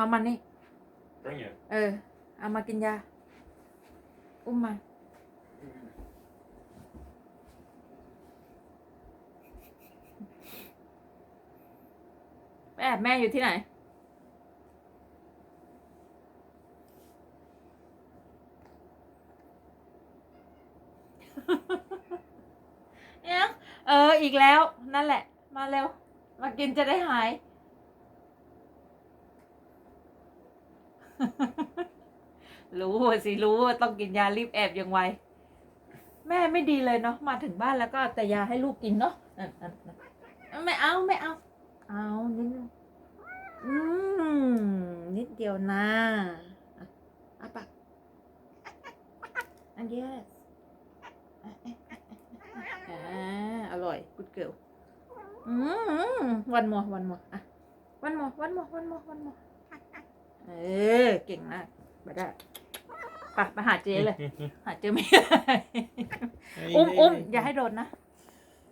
เอามานี่ Bring it. เออ เอามากินยา อุ้มมาแอบแม่อยู่ที่ไหน เนี่ยเออ อีกแล้ว นั่นแหละ มาเร็ว มากินจะได้หาย รู้สิรู้ต้องกินยารีบแอบยังไวแม่ไม่ดีเลยเนาะมาถึงบ้านแล้วก็แต่ยาให้ลูกกินเนาะไม่เอาไม่เอา เอานิดอืมนิดเดียวนะอะอะปากอันเดียวอ่าอร่อยกุดเกิลอืมวันมอวันมออะวันมอวันมอวันมอวันมอเออ เก่งมากมาได้ไปไปหาเจ๊เลย หาเจ๊ไม่ได้ Hey, อุ้ม hey, อุ้ม hey. อย่าให้โดนนะ